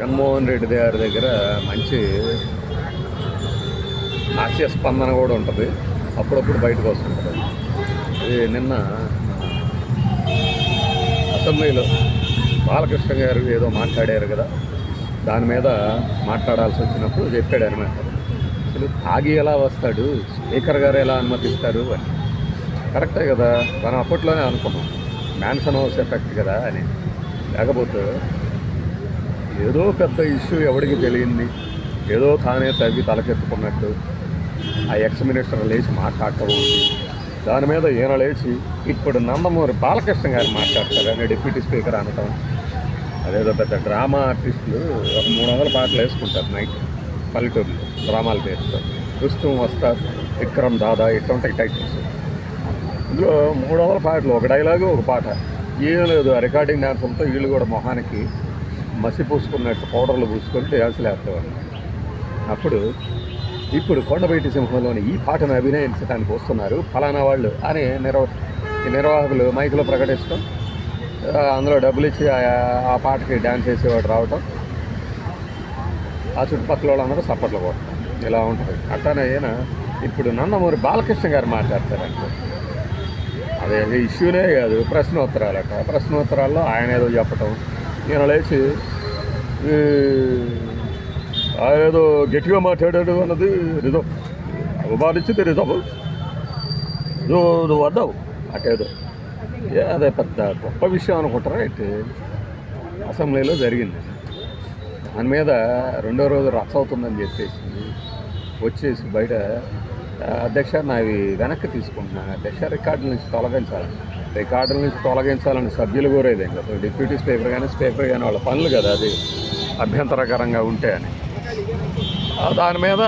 జగన్మోహన్ రెడ్డి గారి దగ్గర మంచి హాస్య స్పందన కూడా ఉంటుంది. అప్పుడప్పుడు బయటకు వస్తుంటుంది. ఇది నిన్న అసెంబ్లీలో బాలకృష్ణ గారు ఏదో మాట్లాడారు కదా దాని మీద మాట్లాడాల్సి వచ్చినప్పుడు చెప్పాడు అనమాట అసలు తాగి ఎలా వస్తాడు? స్పీకర్ గారు ఎలా అనుమతిస్తారు అని. కరెక్టే కదా మనం అప్పట్లోనే అనుకున్నాం. మ్యాన్షన్ హౌస్ ఎఫెక్ట్ కదా అని. లేకపోతే ఏదో పెద్ద ఇష్యూ ఎవడికి తెలియంది. ఏదో తానే తవ్వి తలకెత్తుకున్నట్టు ఆ ఎక్స్ మినిస్టర్ లేచి మాట్లాడటం. దాని మీద ఈయన లేచి ఇప్పుడు నందమూరి బాలకృష్ణ గారు మాట్లాడతారని డిప్యూటీ స్పీకర్ అనటం. అదేదో పెద్ద డ్రామా ఆర్టిస్టులు ఒక మూడు వందల పాటలు వేసుకుంటారు నైట్ పల్లెటూరులో డ్రామాల పేరుతో. రుస్తుం వస్తారు. విక్రమ్ దాదా ఇటువంటి టైటిల్స్. ఇందులో మూడు వందల పాటలు ఒక డైలాగు ఒక పాట. ఏం లేదు రికార్డింగ్ డ్యాన్సులతో వీళ్ళు కూడా మొహానికి మసి పూసుకున్నట్టు పౌడర్లు పూసుకొని డ్యాన్సులు వేస్తారు అప్పుడు ఇప్పుడు కొండబయటి సింహంలోని ఈ పాటను అభినయించడానికి వస్తున్నారు ఫలానా వాళ్ళు అని నిర్వ నిర్వాహకులు మైకులో ప్రకటిస్తాం అందులో డబ్బులు ఇచ్చి ఆ- ఆ పాటకి డ్యాన్స్ చేసేవాడు రావటం. ఆ చుట్టుపక్కల వాళ్ళందరూ సప్పట్లు కొట్టడం ఇలా ఉంటుంది. అట్లానే ఈయన ఇప్పుడు నందమూరి బాలకృష్ణ గారు మాట్లాడతారంట. అదే ఇష్యూనే కాదు ప్రశ్నోత్తరాలట. ప్రశ్నోత్తరాల్లో ఆయన ఏదో చెప్పటం. ఈయన లేచి ఆయన ఏదో గట్టిగా మాట్లాడాడు అన్నది రిజం అవమానించింది రిజర్వ్ నువ్వు నువ్వు అన్నావు. అటేదో. ఏ అదే పెద్ద గొప్ప విషయం అనుకుంటారా అయితే అసెంబ్లీలో జరిగింది. దాని మీద రెండో రోజు రచ్చ అవుతుందని చెప్పేసి వచ్చేసి బయట అధ్యక్ష నావి వెనక్కి తీసుకుంటున్నాను. అధ్యక్ష రికార్డుల నుంచి తొలగించాలి. రికార్డుల నుంచి తొలగించాలని సభ్యులు కోరేదేం కదా డిప్యూటీ స్పీకర్ కానీ స్పీకర్ కానీ వాళ్ళ పనులు కదా అది అభ్యంతరకరంగా ఉంటే అని దాని మీద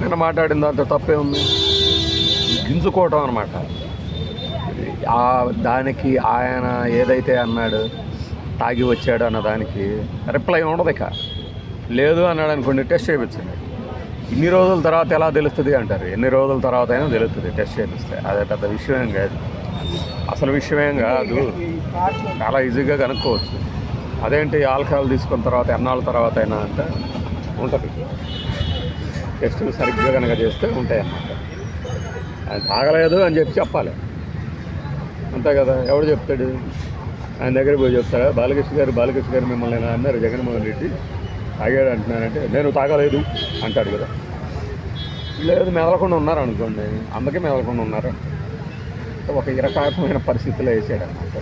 నిన్న మాట్లాడిన దాంతో తప్పే ఉంది గింజుకోవటం అనమాట ఆ దానికి ఆయన ఏదైతే అన్నాడు తాగి వచ్చాడు అన్న దానికి రిప్లై ఉండదు ఇక. లేదు అన్నాడు అనుకోండి టెస్ట్ చేయించండి. ఇన్ని రోజుల తర్వాత ఎలా తెలుస్తుంది అంటారు? ఎన్ని రోజుల తర్వాత అయినా తెలుస్తుంది టెస్ట్ చేపిస్తే అదే పెద్ద విషయం కాదు. అసలు విషయమేం కాదు. చాలా ఈజీగా కనుక్కోవచ్చు. అదేంటి ఆల్కహాల్ తీసుకున్న తర్వాత ఎన్నాళ్ళ తర్వాత అయినా అంటే ఉంటుంది. టెస్టులు సరిగ్గా కనుక చేస్తే ఉంటాయి అన్నమాట ఆయన తాగలేదు అని చెప్పి చెప్పాలి. అంతే కదా ఎవడు చెప్తాడు? ఆయన దగ్గర పోయి చెప్తారా బాలకృష్ణ గారు బాలకృష్ణ గారు మిమ్మల్ని అన్నారు జగన్మోహన్ రెడ్డి తాగాడు అంటున్నానంటే నేను తాగలేదు అంటాడు కదా. లేదు మెదలకుండా ఉన్నారు అనుకోండి. అందుకే మెదలకుండా ఉన్నారు. ఒక ఇరకాకమైన పరిస్థితిలో వేసాడు అనమాట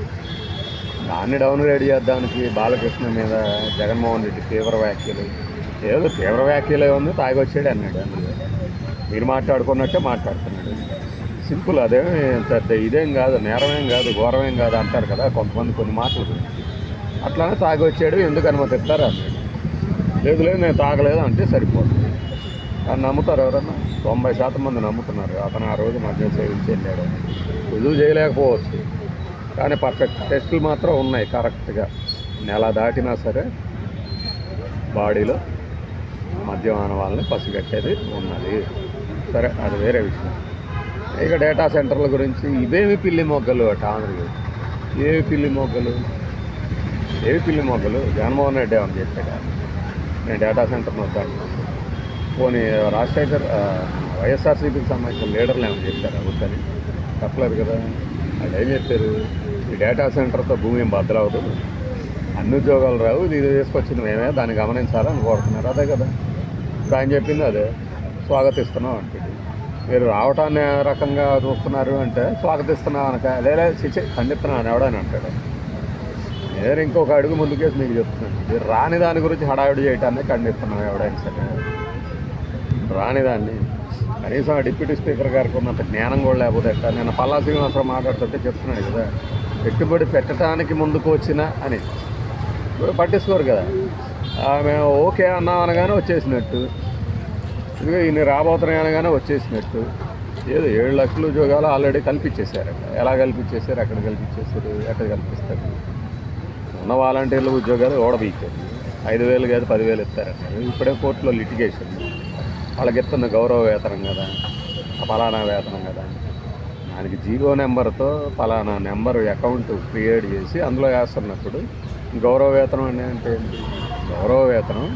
దాన్ని డౌన్ చేద్దానికి బాలకృష్ణ మీద జగన్మోహన్ రెడ్డి తీవ్ర వ్యాఖ్యలు. ఏదో తీవ్ర వ్యాఖ్యలే ఉంది తాగొచ్చాడు అన్నాడు. అందులో మీరు మాట్లాడుకున్నట్టే మాట్లాడుతున్నాడు. సింపుల్ అదేమి పెద్ద ఇదేం కాదు నేరమేం కాదు ఘోరమేం కాదు అంటారు కదా కొంతమంది కొన్ని మాటలు. అట్లానే తాగొచ్చాడు ఎందుకు అనుమతిస్తారు అన్నాడు. లేదు లేదు నేను తాగలేదు అంటే సరిపోతుంది కానీ నమ్ముతారు ఎవరన్నా? తొంభై శాతం మంది నమ్ముతున్నారు. అతను ఆ రోజు మధ్య సేవించి వెళ్ళాడు రుజువు చేయలేకపోవచ్చు. కానీ పర్ఫెక్ట్ టెస్టులు మాత్రం ఉన్నాయి కరెక్ట్గా. నెల దాటినా సరే బాడీలో మద్యమాన వాళ్ళని పసిగట్టేది ఉన్నది. సరే అది వేరే విషయం. ఇక డేటా సెంటర్ల గురించి ఇవేమి పిల్లి మొగ్గలు అట ఆంధ్రప్రదేశ్ ఏవి పిల్లి మొగ్గలు? ఏవి పిల్లి మొగ్గలు? జగన్మోహన్ రెడ్డి అని చెప్పాడు? నేను డేటా సెంటర్ వద్దాను పోనీ రాజశేఖర్ వైఎస్ఆర్సీపీకి సంబంధించిన లీడర్లు ఏమైనా చెప్పారు అవుతాని చెప్పలేదు కదా. వాళ్ళు ఏం చెప్పారు. ఈ డేటా సెంటర్తో భూమి ఏం బద్దలవదు అన్ని ఉద్యోగాలు రావు. ఇది తీసుకొచ్చింది మేమే. దాన్ని గమనించాలని కోరుతున్నారు. అదే కదా. ఇప్పుడు ఆయన చెప్పింది అదే. స్వాగతిస్తున్నాం అంటే మీరు రావటాన్ని రకంగా చూస్తున్నారు అంటే స్వాగతిస్తున్నాం అనక లేదా చిచి ఖండిస్తున్నాను ఎవడని అంటాడు. నేను ఇంకొక అడుగు ముందుకేసి మీకు చెప్తున్నాను. మీరు రాని దాని గురించి హడావిడి చేయటాన్ని ఖండిస్తున్నాం ఎవడైనా సరే. రానిదాన్ని. కనీసం డిప్యూటీ స్పీకర్ గారికి ఉన్నంత జ్ఞానం కూడా లేకపోతే ఎట్లా? నేను పల్లా శ్రీనివాసరావు మాట్లాడుతుంటే చెప్తున్నాడు కదా పెట్టుబడి పెట్టడానికి ముందుకు వచ్చిన అని. పట్టించుకోరు కదా. ఆమె ఓకే అన్నాం అనగానే వచ్చేసినట్టు. ఇదిగో ఇన్ని రాబోతున్నాయి అనగానే వచ్చేసినట్టు. ఏదో ఏడు లక్షల ఉద్యోగాలు ఆల్రెడీ కల్పించేశారు ఎలా కల్పించేశారు? ఎక్కడ కల్పించేశారు? ఎక్కడ కల్పిస్తారు? ఉన్న వాలంటీర్ల ఉద్యోగాలు ఓడబీకారు ఐదు వేలు కాదు పదివేలు ఇస్తారంట. ఇప్పుడే కోర్టులో లిటిగేషన్. వాళ్ళకి ఇస్తున్న గౌరవ వేతనం కదా ఫలానా వేతనం కదా. దానికి జీరో నెంబర్తో ఫలానా నెంబర్ అకౌంట్ క్రియేట్ చేసి అందులో వేస్తున్నప్పుడు గౌరవ వేతనం అంటే అంటే ఏంటి? గౌరవ వేతనం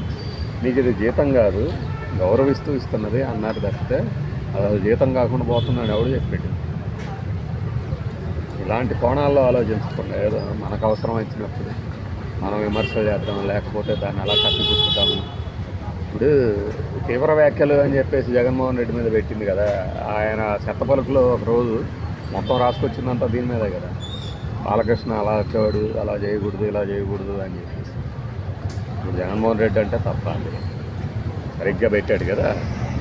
నీకు ఇది జీతం కాదు గౌరవిస్తూ ఇస్తున్నది అన్నారు తప్పితే అది జీతం కాకుండా పోతున్నాడు ఎవడు చెప్పాడు? ఇలాంటి కోణాల్లో ఆలోచించకుండా ఏదో మనకు అవసరం వచ్చినప్పుడు మనం విమర్శలు చేద్దాం లేకపోతే దాన్ని అలా కట్టి ఇప్పుడు తీవ్ర వ్యాఖ్యలు అని చెప్పేసి జగన్మోహన్ రెడ్డి మీద పెట్టింది కదా. ఆయన చెత్త పలుకులో ఒక రోజు మొత్తం రాసుకొచ్చిందంతా దీని మీదే కదా. బాలకృష్ణ అలా వచ్చాడు అలా చేయకూడదు ఇలా చేయకూడదు అని చెప్పేసి. ఇప్పుడు జగన్మోహన్ రెడ్డి అంటే తప్ప అండి. సరిగ్గా పెట్టాడు కదా.